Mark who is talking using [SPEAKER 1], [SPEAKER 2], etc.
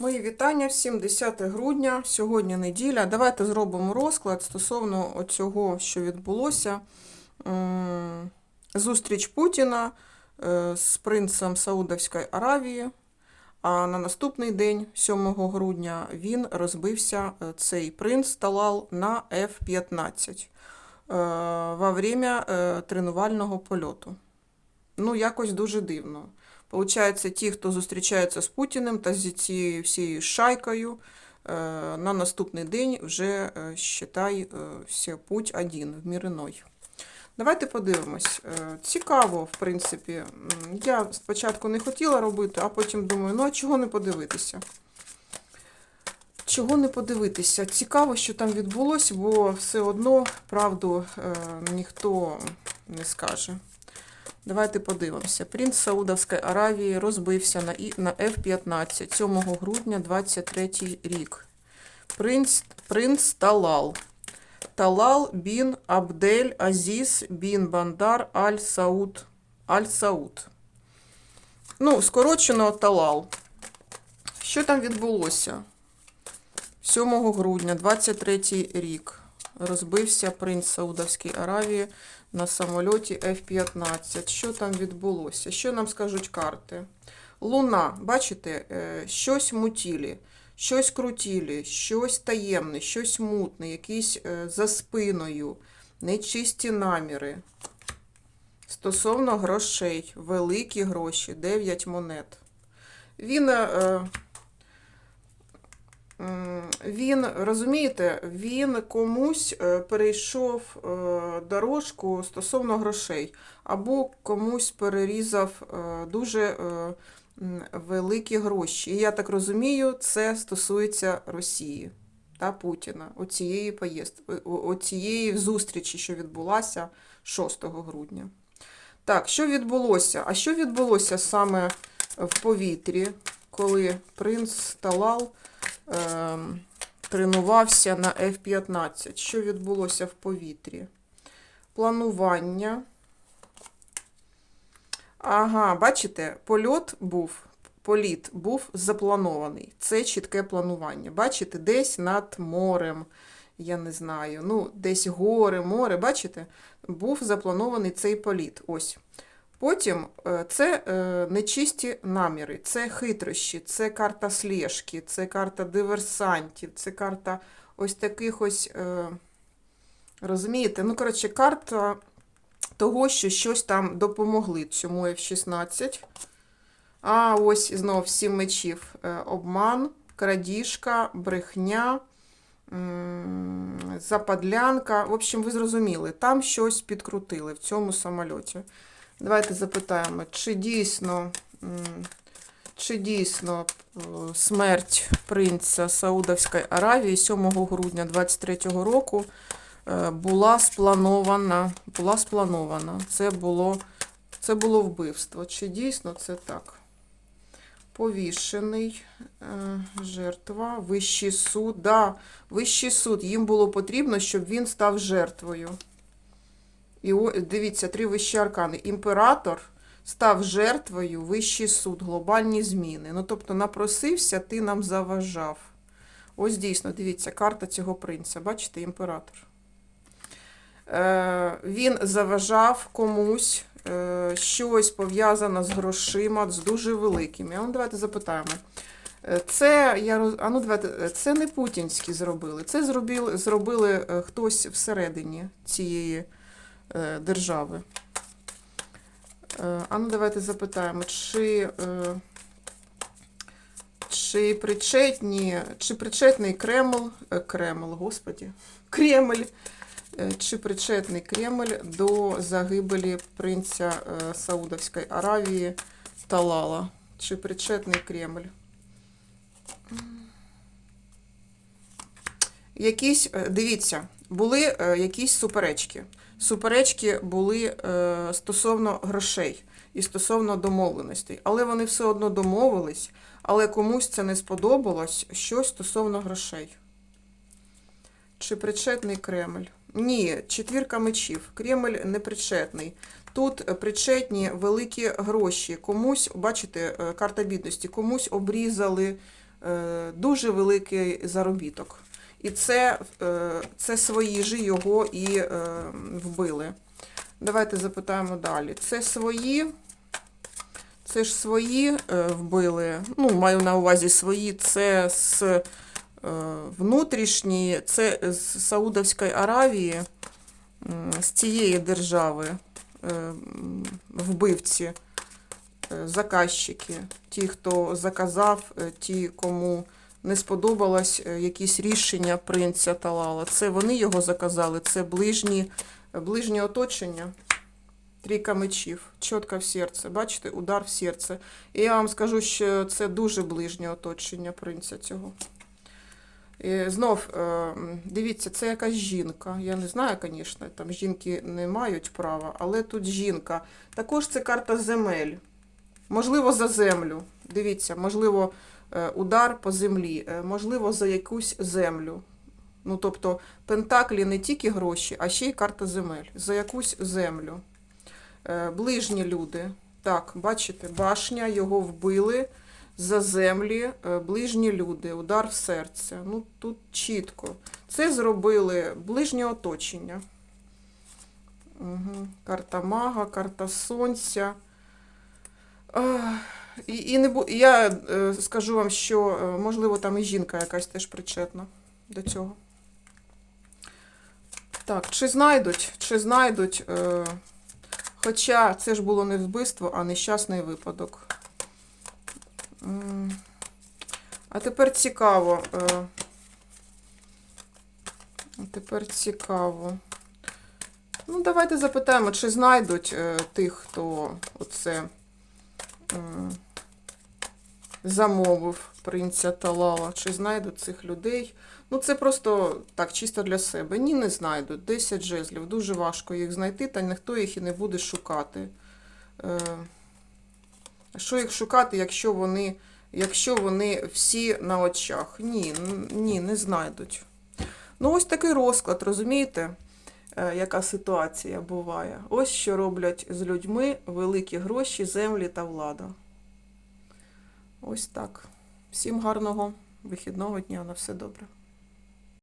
[SPEAKER 1] Мої вітання всім 10 грудня, сьогодні неділя. Давайте зробимо розклад стосовно цього, що відбулося. Зустріч Путіна е, з принцем Саудовської Аравії. А на наступний день, 7 грудня, він розбився, е, цей принц Талал, на F-15 е, во время тренувального польоту. Ну, якось дуже дивно. Получається, ті, хто зустрічається з Путіним та зі цією всією шайкою, е, на наступний день вже, е, е, путь один іной. Давайте подивимось. Цікаво, в принципі. Я спочатку не хотіла робити, а потім думаю, ну а чого не подивитися? Чого не подивитися? Цікаво, що там відбулося, бо все одно правду ніхто не скаже. Давайте подивимося. Принц Саудовської Аравії розбився на, І- на F-15 7 грудня 23 рік. Принц, принц Талал. Талал бін Абдель Азіз бін Бандар Аль Сауд. Аль Сауд. Ну, скорочено Талал. Що там відбулося? 7 грудня 23 рік. Розбився принц Саудовської Аравії на самольоті F-15. Що там відбулося? Що нам скажуть карти? Луна, бачите, е, щось мутілі, щось крутілі, щось таємне, щось мутне, якісь е, за спиною, нечисті наміри. Стосовно грошей, великі гроші, 9 монет. Він, е, він, розумієте, він комусь е, перейшов е, дорожку стосовно грошей, або комусь перерізав е, дуже великі гроші. І я так розумію, це стосується Росії та Путіна, оцієї поїздки, оцієї зустрічі, що відбулася 6 грудня. Так, що відбулося? А що відбулося саме в повітрі, коли принц Талал ем, тренувався на F-15? Що відбулося в повітрі? Планування. Ага, бачите, польот був, політ був запланований. Це чітке планування. Бачите, десь над морем, я не знаю, ну, десь гори, море, бачите, був запланований цей політ. Ось. Потім е, це е, нечисті наміри, це хитрощі, це карта слежки, це карта диверсантів, це карта ось таких ось, е, розумієте, ну, коротше, карта того, що щось там допомогли цьому F-16. А ось знов сім мечів. Обман, крадіжка, брехня, западлянка. В общем, ви зрозуміли, там щось підкрутили в цьому самольоті. Давайте запитаємо, чи дійсно, чи дійсно е, смерть принца Саудовської Аравії 7 грудня 23 року е, була спланована. Була спланована. Це було, це було вбивство. Чи дійсно це так? Повішений, е, жертва, вищий суд. Да, вищий суд. Їм було потрібно, щоб він став жертвою. І дивіться, три вищі аркани. Імператор став жертвою, вищий суд, глобальні зміни. Ну, тобто, напросився, ти нам заважав. Ось дійсно, дивіться, карта цього принца. Бачите, імператор. Е, він заважав комусь е, щось пов'язане з грошима, з дуже великими. А ну, давайте запитаємо. Е, Це, я, а ну, давайте, е, це не путінські зробили, це зробили, зробили е, хтось всередині цієї е, держави. Е, А ну давайте запитаємо, чи, е, чи причетні, чи причетний Кремл, е, Кремл, господі, Кремль, е, чи причетний Кремль до загибелі принця е, Саудовської Аравії Талала? Чи причетний Кремль? Якісь, е, дивіться, були е, якісь суперечки. Суперечки були е, стосовно грошей і стосовно домовленостей. Але вони все одно домовились, але комусь це не сподобалось щось стосовно грошей. Чи причетний Кремль? Ні, четвірка мечів. Кремль не причетний. Тут причетні великі гроші. Комусь, бачите, е, карта бідності, комусь обрізали е, дуже великий заробіток. І це, е, це свої ж його і е, вбили. Давайте запитаємо далі. Це свої. Це ж свої е, вбили. Ну, маю на увазі свої. Це з внутрішньої, це з Саудовської Аравії, з цієї держави вбивці, заказчики, ті, хто заказав, ті, кому не сподобалось е, якісь рішення принця Талала. Це вони його заказали, це ближні, ближнє оточення. Трійка мечів, чітко в серце. Бачите, удар в серце. І я вам скажу, що це дуже ближнє оточення принця цього. І знов, е, дивіться, це якась жінка. Я не знаю, звісно, там жінки не мають права, але тут жінка. Також це карта земель. Можливо, за землю. Дивіться, можливо, е, удар по землі, е, можливо, за якусь землю. Ну, тобто, пентаклі не тільки гроші, а ще й карта земель. За якусь землю. Е, Ближні люди. Так, бачите, башня, його вбили за землі, е, ближні люди, удар в серце. Ну, тут чітко. Це зробили ближнє оточення. Угу. Карта мага, карта сонця. Ах, І, і не бу... Я е, скажу вам, що, е, можливо, там і жінка якась теж причетна до цього. Так, чи знайдуть, чи знайдуть. Е... Хоча це ж було не вбивство, а нещасний випадок. А тепер цікаво. е, тепер цікаво. Ну, давайте запитаємо, чи знайдуть е, тих, хто оце замовив принця Талала, чи знайдуть цих людей. Ну, це просто так, чисто для себе. Ні, не знайдуть. 10 жезлів. Дуже важко їх знайти, та ніхто їх і не буде шукати. Е, що їх шукати, якщо вони, якщо вони всі на очах? Ні, ні, не знайдуть. Ну, ось такий розклад, розумієте, яка ситуація буває. Ось що роблять з людьми великі гроші, землі та влада. Ось так. Всім гарного вихідного дня, на все добре.